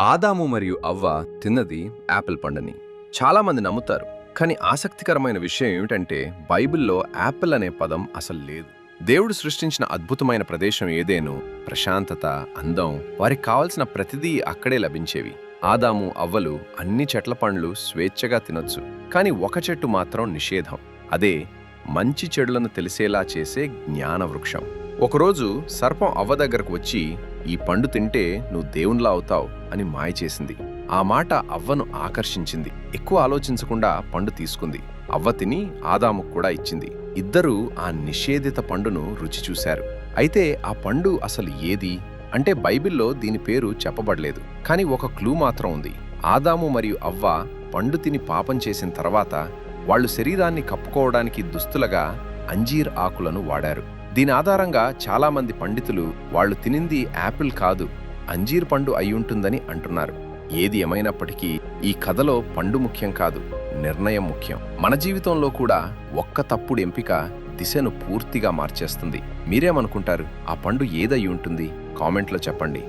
ఆదాము మరియు అవ్వ తిన్నది యాపిల్ పండుని. చాలామంది నమ్ముతారు. కానీ ఆసక్తికరమైన విషయం ఏమిటంటే బైబిల్లో యాపిల్ అనే పదం అసలు లేదు. దేవుడు సృష్టించిన అద్భుతమైన ప్రదేశం ఏదేను ప్రశాంతత అందం వారికి కావలసిన ప్రతిదీ అక్కడే లభించేవి. ఆదాము అవ్వలు అన్ని చెట్ల పండ్లు స్వేచ్ఛగా తినొచ్చు. కానీ ఒక చెట్టు మాత్రం నిషేధం. అదే మంచి చెడులను తెలిసేలా చేసే జ్ఞాన వృక్షం ఒకరోజు సర్పం అవ్వ దగ్గరకు వచ్చి ఈ పండు తింటే నువ్వు దేవునిలా అవుతావు అని మాయ చేసింది. ఆ మాట అవ్వను ఆకర్షించింది. ఎక్కువ ఆలోచించకుండా పండు తీసుకుంది. అవ్వ తిని ఆదాముకు కూడా ఇచ్చింది. ఇద్దరూ ఆ నిషేధిత పండును రుచి చూశారు. అయితే ఆ పండు అసలు ఏది? అంటే బైబిల్లో దీని పేరు చెప్పబడలేదు. కానీ ఒక క్లూ మాత్రం ఉంది. ఆదాము మరియు అవ్వ పండు తిని పాపం చేసిన తర్వాత వాళ్ళు శరీరాన్ని కప్పుకోవడానికి దుస్తులుగా అంజీర్ ఆకులను వాడారు. దీని ఆధారంగా చాలామంది పండితులు వాళ్ళు తినింది యాపిల్ కాదు అంజీర్ పండు అయ్యుంటుందని అంటున్నారు. ఏది ఏమైనప్పటికీ ఈ కథలో పండు ముఖ్యం కాదు నిర్ణయం ముఖ్యం. మన జీవితంలో కూడా ఒక్క తప్పుడు ఎంపిక దిశను పూర్తిగా మార్చేస్తుంది. మీరేమనుకుంటారు? ఆ పండు ఏదై ఉంటుంది? కామెంట్లో చెప్పండి.